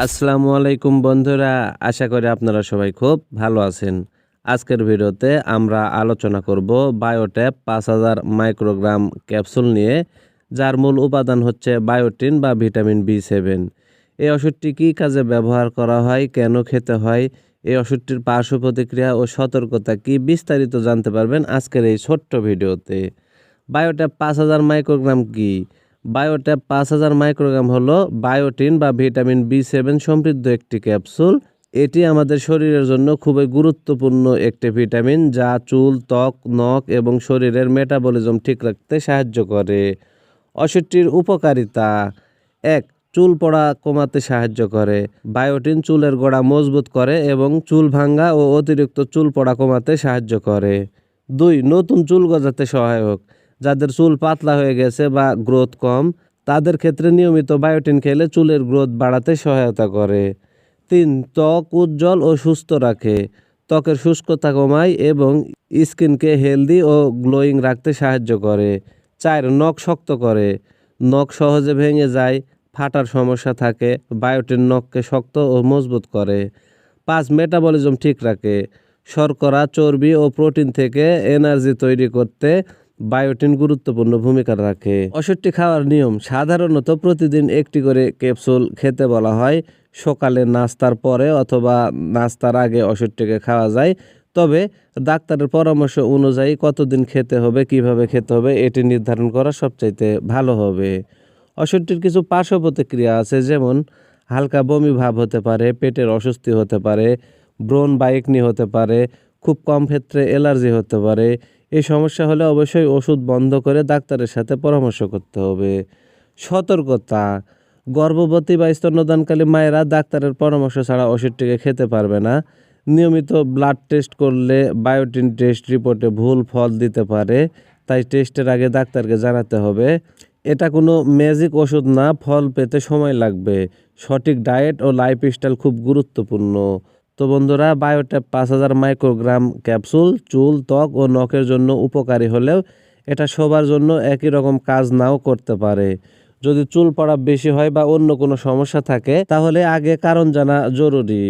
আসসালামু আলাইকুম বন্ধুরা, আশা করি আপনারা সবাই খুব ভালো আছেন। আজকের ভিডিওতে আমরা আলোচনা করব বায়োট্যাপ পাঁচ হাজার মাইক্রোগ্রাম ক্যাপসুল নিয়ে, যার মূল উপাদান হচ্ছে বায়োটিন বা ভিটামিন বি সেভেন। এই ওষুধটি কী কাজে ব্যবহার করা হয়, কেন খেতে হয়, এই ওষুধটির পার্শ্ব প্রতিক্রিয়া ও সতর্কতা কি বিস্তারিত জানতে পারবেন আজকের এই ছোট্ট ভিডিওতে। বায়োট্যাপ পাঁচ হাজার মাইক্রোগ্রাম কি? বায়োট্যাপ পাঁচ হাজার মাইক্রোগ্রাম হলো বায়োটিন বা ভিটামিন বি সেভেন সমৃদ্ধ একটি ক্যাপসুল। এটি আমাদের শরীরের জন্য খুবই গুরুত্বপূর্ণ একটি ভিটামিন যা চুল, ত্বক, নখ এবং শরীরের মেটাবলিজম ঠিক রাখতে সাহায্য করে। ওষুধটির উপকারিতা। এক, চুল পড়া কমাতে সাহায্য করে। বায়োটিন চুলের গোড়া মজবুত করে এবং চুল ভাঙ্গা ও অতিরিক্ত চুল পড়া কমাতে সাহায্য করে। দুই, নতুন চুল গজাতে সহায়ক। যাদের চুল পাতলা হয়ে গেছে বা গ্রোথ কম, তাদের ক্ষেত্রে নিয়মিত বায়োটিন খেলে চুলের গ্রোথ বাড়াতে সহায়তা করে। তিন, ত্বক উজ্জ্বল ও সুস্থ রাখে। ত্বকের শুষ্কতা কমায় এবং স্কিনকে হেলদি ও গ্লোয়িং রাখতে সাহায্য করে। চার, নখ শক্ত করে। নখ সহজে ভেঙে যায়, ফাটার সমস্যা থাকে বায়োটিন নখকে শক্ত ও মজবুত করে। পাঁচ মেটাবলিজম ঠিক রাখে। শর্করা, চর্বি ও প্রোটিন থেকে এনার্জি তৈরি করতে বায়োটিন গুরুত্বপূর্ণ ভূমিকা রাখে। ওষুধটি খাওয়ার নিয়ম সাধারণত প্রতিদিন একটি করে ক্যাপসুল খেতে বলা হয়। সকালে নাস্তার পরে অথবা নাস্তার আগে ওষুধটিকে খাওয়া যায়। তবে ডাক্তারের পরামর্শ অনুযায়ী কতদিন খেতে হবে, কীভাবে খেতে হবে, এটি নির্ধারণ করা সবচাইতে ভালো হবে। ওষুধটির কিছু পার্শ্ব প্রতিক্রিয়া আছে, যেমন হালকা বমি ভাব হতে পারে, পেটের অস্বস্তি হতে পারে, ব্রণ বা একনি হতে পারে, খুব কম ক্ষেত্রে অ্যালার্জি হতে পারে এই সমস্যা হলে অবশ্যই ওষুধ বন্ধ করে ডাক্তারের সাথে পরামর্শ করতে হবে। সতর্কতা, গর্ভবতী বা স্তন্যদানকালী মায়েরা ডাক্তারের পরামর্শ ছাড়া ওষুধটিকে খেতে পারবে না। নিয়মিত ব্লাড টেস্ট করলে বায়োটিন টেস্ট রিপোর্টে ভুল ফল দিতে পারে, তাই টেস্টের আগে ডাক্তারকে জানাতে হবে। এটা কোনো ম্যাজিক ওষুধ না, ফল পেতে সময় লাগবে। সঠিক ডায়েট ও লাইফস্টাইল খুব গুরুত্বপূর্ণ। তো বন্ধুরা বায়োট্যাপ পাঁচ হাজার মাইক্রোগ্রাম ক্যাপসুল চুল, ত্বক ও নখের জন্য উপকারী হলেও এটা সবার জন্য একই রকম কাজ নাও করতে পারে। যদি চুল পড়া বেশি হয় বা অন্য কোনো সমস্যা থাকে, তাহলে আগে কারণ জানা জরুরি।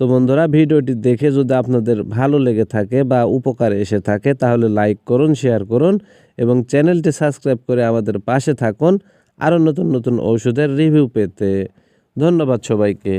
তো বন্ধুরা, ভিডিওটি দেখে যদি আপনাদের ভালো লেগে থাকে বা উপকার এসে থাকে, তাহলে লাইক করুন শেয়ার করুন এবং চ্যানেলটি সাবস্ক্রাইব করে আমাদের পাশে থাকুন আরও নতুন নতুন ঔষধের রিভিউ পেতে। ধন্যবাদ সবাইকে।